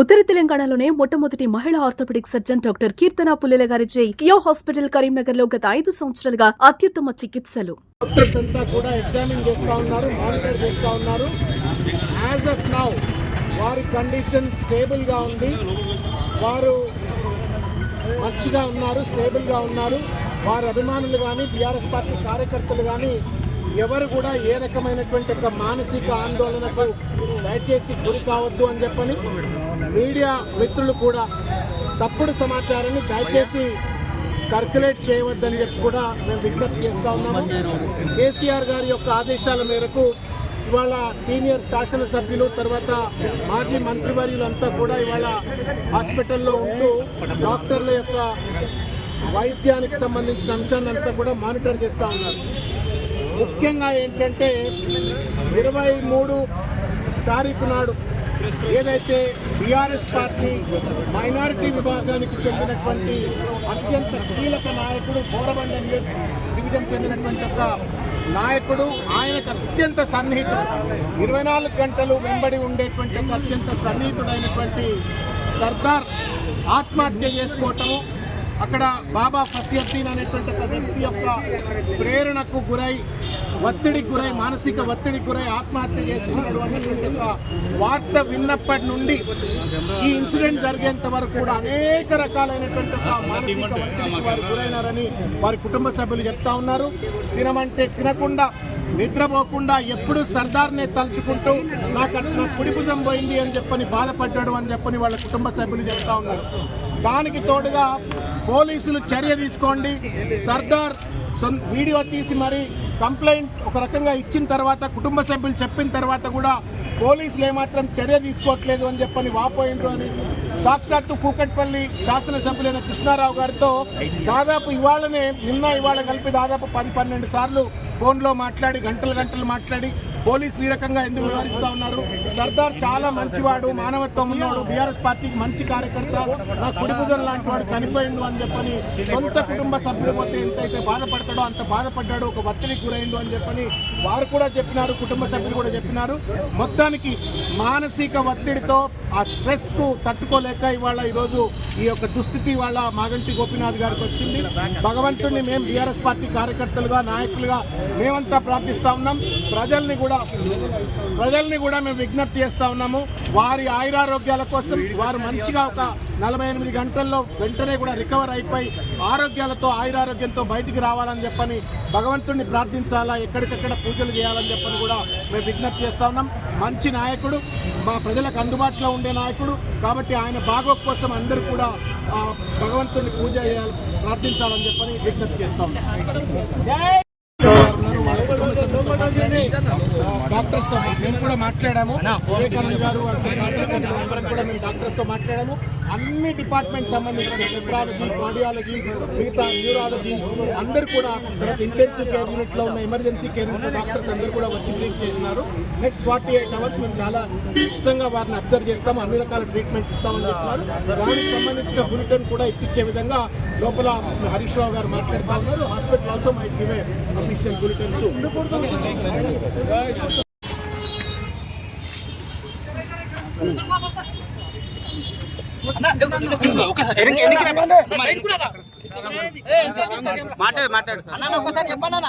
ఉత్తర తెలంగాణలోనే మొట్టమొదటి మహిళా orthopedic surgeon doctor Keerthana Pullela గారిచే కియో హాస్పిటల్ కరీంనగర్లో గత ఐదు సంవత్సరాలుగా అత్యుత్తమ చికిత్సలు. డాక్టర్స్ అంతా కూడా చేస్తూ ఉన్నారు చేస్తూ ఉన్నారు. యాజ్ నౌ వారి కండిషన్ స్టేబుల్గా ఉంది. వారు మంచిగా ఉన్నారు స్టేబుల్గా ఉన్నారు. వారి అభిమానులు కానీ బీఆర్ఎస్ పార్టీ కార్యకర్తలు కానీ ఎవరు కూడా ఏ రకమైనటువంటి ఒక మానసిక ఆందోళనకు దయచేసి గురి కావద్దు అని చెప్పని మీడియా మిత్రులు కూడా తప్పుడు సమాచారాన్ని దయచేసి సర్క్యులేట్ చేయవద్దని చెప్పి కూడా మేము విజ్ఞప్తి చేస్తూ ఉన్నాము. కేసీఆర్ గారి యొక్క ఆదేశాల మేరకు ఇవాళ సీనియర్ శాసనసభ్యులు తర్వాత మాజీ మంత్రివర్యులంతా కూడా ఇవాళ హాస్పిటల్లో ఉంటూ డాక్టర్ల యొక్క వైద్యానికి సంబంధించిన అంశాన్ని అంతా కూడా మానిటర్ చేస్తూ ఉన్నారు. ముఖ్యంగా ఏంటంటే ఇరవై మూడు తారీఖు నాడు ఏదైతే బీఆర్ఎస్ పార్టీ మైనారిటీ విభాగానికి చెందినటువంటి అత్యంత కీలక నాయకుడు బోరబండ డివిజన్ చెందినటువంటి ఒక నాయకుడు ఆయనకు అత్యంత సన్నిహితుడు. ఇరవై నాలుగు గంటలు వెంబడి ఉండేటువంటి అత్యంత సన్నిహితుడైనటువంటి సర్దార్ ఆత్మహత్య చేసుకోవటము అక్కడ బాబా ఫసియద్దీన్ అనేటువంటి ఒక వ్యక్తి యొక్క ప్రేరణకు గురై ఒత్తిడికి గురై మానసిక ఒత్తిడికి గురై ఆత్మహత్య చేసుకున్నాడు అనేటువంటి ఒక వార్త విన్నప్పటి నుండి ఈ ఇన్సిడెంట్ జరిగేంత వరకు కూడా అనేక రకాలైనటువంటి ఒక మానసిక ఒత్తిడికి వారు గురైనారని వారి కుటుంబ సభ్యులు చెప్తా ఉన్నారు. తినమంటే తినకుండా నిద్రపోకుండా ఎప్పుడు సర్దార్ని తలుచుకుంటూ నాకు నా కుడిభుజం పోయింది అని చెప్పని బాధపడ్డాడు అని చెప్పని వాళ్ళ కుటుంబ సభ్యులు చెప్తా ఉన్నారు. దానికి తోడుగా పోలీసులు చర్య తీసుకోండి. సర్దార్ సొం- వీడియో తీసి మరి కంప్లైంట్ ఒక రకంగా ఇచ్చిన తర్వాత కుటుంబ సభ్యులు చెప్పిన తర్వాత కూడా పోలీసులు ఏమాత్రం చర్య తీసుకోవట్లేదు అని చెప్పని వాపోయిండ్రు అని. సాక్షాత్తు కూకట్పల్లి శాసనసభ్యులైన కృష్ణారావు గారితో దాదాపు ఇవాళనే నిన్న ఇవాళ కలిపి దాదాపు పది పన్నెండు సార్లు ఫోన్లో మాట్లాడి గంటలు గంటలు మాట్లాడి పోలీసులు ఈ రకంగా ఎందుకు వివరిస్తూ ఉన్నారు? సర్దార్ చాలా మంచివాడు మానవత్వం ఉన్నాడు బీఆర్ఎస్ పార్టీకి మంచి కార్యకర్త నా కుడిభుజం లాంటి వాడు చనిపోయిండు అని చెప్పని సొంత కుటుంబ సభ్యుడు పోతే ఎంతైతే బాధపడతాడో అంత బాధపడ్డాడు ఒక ఒత్తిడికి గురైండు అని చెప్పని వారు కూడా చెప్పినారు కుటుంబ సభ్యులు కూడా చెప్పినారు. మొత్తానికి మానసిక ఒత్తిడితో ఆ స్ట్రెస్కు తట్టుకోలేక ఇవాళ ఈరోజు ఈ యొక్క దుస్థితి ఇవాళ మాగంటి గోపీనాథ్ గారికి వచ్చింది. భగవంతుడిని మేము బీఆర్ఎస్ పార్టీ కార్యకర్తలుగా నాయకులుగా మేమంతా ప్రార్థిస్తా ఉన్నాం. ప్రజల్ని కూడా ప్రజల్ని కూడా మేము విజ్ఞప్తి చేస్తా ఉన్నాము. వారి ఆయురారోగ్యాల కోసం వారు మంచిగా ఒక నలభై ఎనిమిది గంటల్లో వెంటనే కూడా రికవర్ అయిపోయి ఆరోగ్యాలతో ఆయురారోగ్యంతో బయటికి రావాలని చెప్పని భగవంతుడిని ప్రార్థించాలా ఎక్కడికక్కడ పూజలు చేయాలని చెప్పని కూడా మేము విజ్ఞప్తి చేస్తా ఉన్నాం. మంచి నాయకుడు మా ప్రజలకు అందుబాటులో ఉండే నాయకుడు కాబట్టి ఆయన బాగోగు కోసం అందరూ కూడా భగవంతుడిని పూజ చేయాలి ప్రార్థించాలని చెప్పని విజ్ఞప్తి చేస్తా ఉన్నాం ఉన్నారు. వాళ్ళ కుటుంబ సభ్యులతో డాక్టర్స్తో మేము కూడా మాట్లాడాము వివేకానంద్ గారు కూడా మేము డాక్టర్స్తో మాట్లాడాము. అన్ని డిపార్ట్మెంట్ సంబంధించిన నెఫ్రాలజీ కార్డియాలజీ మిగతా న్యూరాలజీ అందరూ కూడా తర్వాత ఇంటెన్సివ్ కేర్ యూనిట్లో ఉన్న ఎమర్జెన్సీ కేర్ యూనిట్ డాక్టర్స్ అందరూ కూడా వచ్చి బ్రీఫ్ చేసినారు. నెక్స్ట్ ఫార్టీ ఎయిట్ అవర్స్ మేము చాలా ఇష్టంగా వారిని అబ్జర్వ్ చేస్తాము. అన్ని రకాల ట్రీట్మెంట్ ఇస్తామని చెప్తున్నారు దానికి సంబంధించిన బులెటిన్ కూడా ఇప్పించే విధంగా లోపల హరీష్ రావు గారు మాట్లాడుతూ ఉన్నారు. Hospital also might give official bulletins మాట్లాడు మాట్లాడు అన్న ఒకసారి చెప్పండి అన్న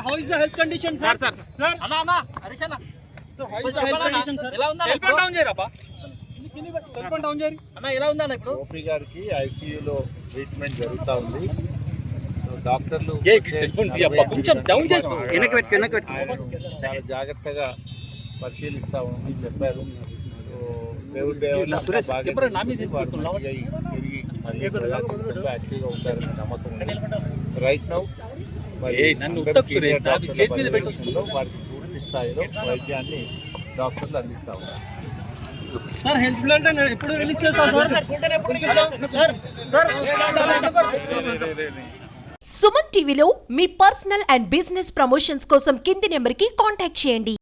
How is the health condition, sir? Sir sir Sir, అన్న అన్న హరీష్ అన్న సెల్ ఫోన్ సెల్ ఫోన్ గారికి ఐసీయూలో ట్రీట్మెంట్ జరుగుతూ ఉంది డాక్టర్లు ఏ సెల్ ఫోన్ తీయప్పా కొంచెం డౌన్ చేసుకో వెనక్కి పెట్టు, వెనక్కి పెట్టు. ఆయనను చాలా జాగ్రత్తగా చెప్పారు. సో దేవుడి బాగా వారు తిప్పుతున్నావా? మంచిగా తిరిగి మళ్ళీ యాక్టివ్గా ఉంటారనే నమ్మకం ఉంది. Right now. వారికి పూర్తి స్థాయిలో వైద్యాన్ని డాక్టర్లు అందిస్తా ఉన్నారు. Sir, health bulletin ఎప్పుడు రిలీజ్ చేస్తారు సార్ సార్. సుమన్ టీవీలో మీ పర్సనల్ అండ్ బిజినెస్ ప్రమోషన్స్ కోసం కింది నెంబర్కి కాంటాక్ట్ చేయండి.